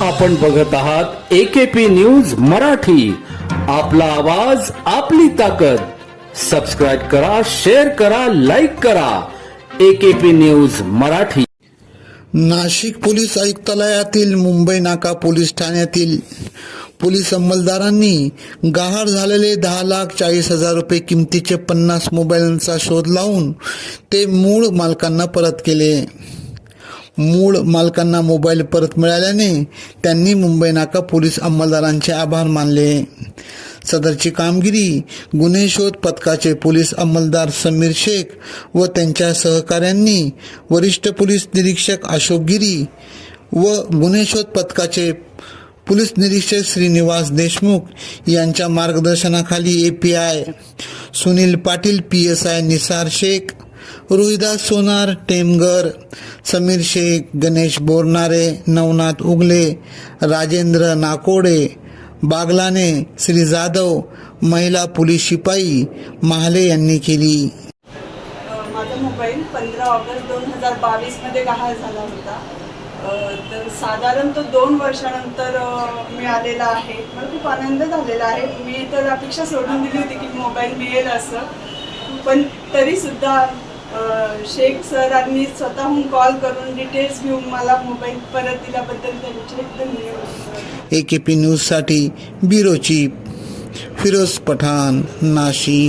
आपण बघत आहात एकेपी न्यूज मराठी. आपला आवाज आपली ताकद. सबस्क्राईब करा शेअर करा लाईक करा. AKP news Marathi. Nashik police आयुक्तालयातील Mumbai Naka police ठाण्यातील पोलीस अंमलदारांनी गहाळ झालेले दहा लाख चाळीस हजार रुपये किमतीचे पन्नास मोबाईलचा शोध लावून ते मूळ मालकांना परत केले. मूळ मालकांना मोबाईल परत मिळाल्याने त्यांनी मुंबई नाका पोलीस अंमलदारांचे आभार मानले. सदरची कामगिरी गुन्हे शोध पथकाचे पोलीस अंमलदार समीर शेख व त्यांच्या सहकाऱ्यांनी वरिष्ठ पोलीस निरीक्षक अशोक गिरी व गुन्हे शोध पथकाचे पोलीस निरीक्षक श्रीनिवास देशमुख यांच्या मार्गदर्शनाखाली A P I Sunil Patil P S I Nisar Shaikh Rohidas Sonar Temgar Sameer Shaikh Ganesh Bornare Navnath Ugale Rajendra Nakode Baglane Shri Jadhav महिला पोलीस शिपाई महाले यांनी केली. माझा मोबाईल पंधरा ऑगस्ट दोन हजार बावीसमध्ये गहाळ झाला होता. तर साधारण तो दोन वर्षानंतर मिळालेला आहे. मला खूप आनंद झालेला आहे. मी तर अपेक्षा सोडून दिली होती की मोबाईल मिळेल असं. पण तरीसुद्धा शेख सरांनी स्वतःहून कॉल करून डिटेल्स घेऊन मला मोबाईल परत दिल्याबद्दल त्यांचे धन्यवाद. ए के पी न्यूजसाठी ब्युरो चीफ फिरोज पठाण नाशिक.